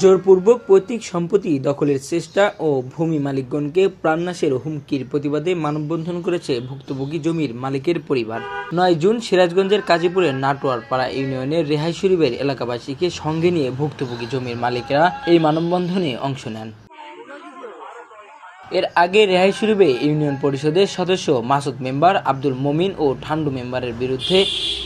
জোরপূর্বক পৈতৃক সম্পত্তি দখলের চেষ্টা ও ভূমি মালিকগণকে প্রাণনাশের হুমকির প্রতিবাদে মানববন্ধন করেছে ভুক্তভোগী জমির মালিকের পরিবার। নয় জুন সিরাজগঞ্জের কাজীপুরের নাটোয়ার পাড়া ইউনিয়নের রেহাই শরীফের এলাকাবাসীকে সঙ্গে নিয়ে ভুক্তভোগী জমির মালিকরা এই মানববন্ধনে অংশ নেন। এর আগে রেহাই শরীফে ইউনিয়ন পরিষদের সদস্য, মাসুদ মেম্বার, আব্দুল মমিন ও ঠান্ডু মেম্বারের বিরুদ্ধে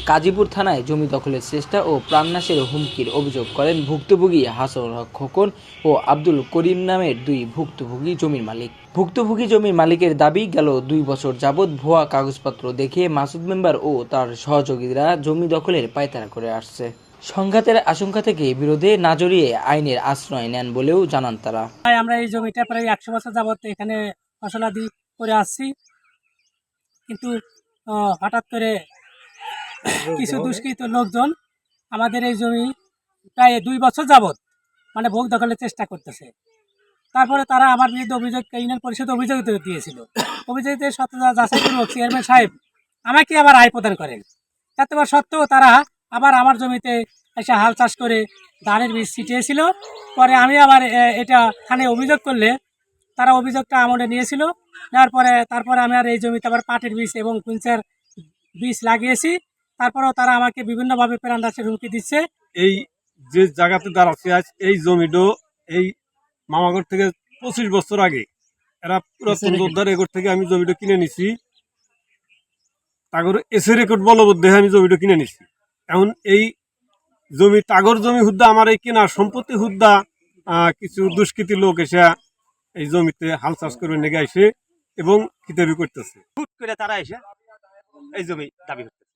কাজীপুর থানায় জমি দখলের চেষ্টা ও প্রাণনাশের হুমকির অভিযোগ করেন ভুক্তভোগী হাসন খোকন ও আব্দুল করিম নামের দুই ভুক্তভোগী জমির মালিক। ভুক্তভোগী জমির মালিকের দাবি, গেল দুই বছর যাবৎ ভুয়া কাগজপত্র দেখে মাসুদ মেম্বার ও তার সহযোগীরা জমি দখলের পায়তারা করে আসছে। সংঘাতের আশঙ্কা থেকে বিরোধে না জড়িয়ে আইনের আশ্রয় নেন বলেও জানান তারা। আমরা এই জমিটা প্রায় একশো বছর যাবত এখানে ফসলাদি করে আসছি। কিন্তু হঠাৎ করে কিছু দুষ্কৃত লোকজন আমাদের এই জমি প্রায় দুই বছর যাবত মানে ভোগ দখলের চেষ্টা করতেছে। তারপরে তারা আমার বিরুদ্ধে অভিযোগ ইউনিয়ন পরিষদ অভিযোগ দিয়ে- দিয়েছিল। অভিযোগের সত্যতা যাচাই পূর্বক চেয়ারম্যান সাহেব আমাকে আবার আয় প্রদান করেন। তাতে সত্ত্বেও তারা আবার আমার জমিতে এসে হাল চাষ করে ধানের বীজ ছিটিয়েছিল। পরে আমি আবার এটা থানায় অভিযোগ করলে তারা অভিযোগটা আমলে নিয়েছিল। নেওয়ার পরে তারপরে আমি আর এই জমিতে আবার পাটের বীজ এবং কুইন্সার বীজ লাগিয়েছি। তারপরেও তারা আমাকে বিভিন্নভাবে প্রাণ রাশের হুমকি দিচ্ছে। এই যে জায়গাতে দাঁড়াচ্ছে আজ এই জমিটো এই মামাগর থেকে পঁচিশ বছর আগে এরা পুরাতন যোদ্ধার রেকর্ড থেকে আমি জমিটা কিনে নিছি। তাগর এসে রেকর্ড বলবদ্ধ আমি জমিটা কিনে নিছি। এখন এই জমি তাগর জমি হুদ্দা আমার এই কেনা সম্পত্তি হুদ্দা কিছু দুষ্কৃতী লোক এসে এই জমিতে হাল চাষ করে নেগে আসে এবং খিতাবি করতেছে। হুট করে তারা এসে এই জমি দাবি করতেছে।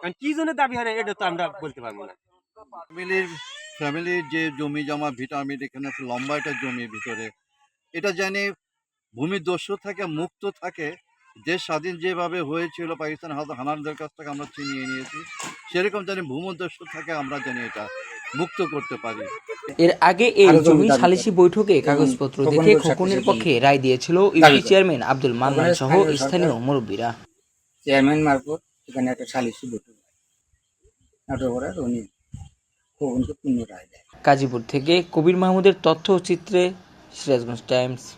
কারণ কি জন্য দাবি হয় এটা তো আমরা বলতে পারব না। ফ্যামিলির ফ্যামিলির যে জমি জমা ভিটামিন এখানে একটা লম্বা একটা জমি ভিতরে। এটা জানি ভূমি দস্যু থাকে মুক্ত থাকে দেশ স্বাধীন যেভাবে হয়েছিল পাকিস্তান হাত- হানানদের কাছ থেকে আমরা চিনিয়ে নিয়েছি সেরকম জানি ভূমদস্যু থেকে আমরা জানি এটা মুক্ত করতে পারি। এর আগে এই জমি সালিসি বৈঠকে কাগজপত্র দেখে খোকনের পক্ষে রায় দিয়েছিল ইউপি চেয়ারম্যান আব্দুল মান্নান সহ স্থানীয় মুরব্বীরা। চেয়ারম্যান মারফত এখানে একটা সালিসি বৈঠক হয়। করার উনি খোকনকে পূর্ণ রায় দেয়। গাজীপুর থেকে কবির মাহমুদের তথ্য চিত্রে সিরাজগঞ্জ টাইমস।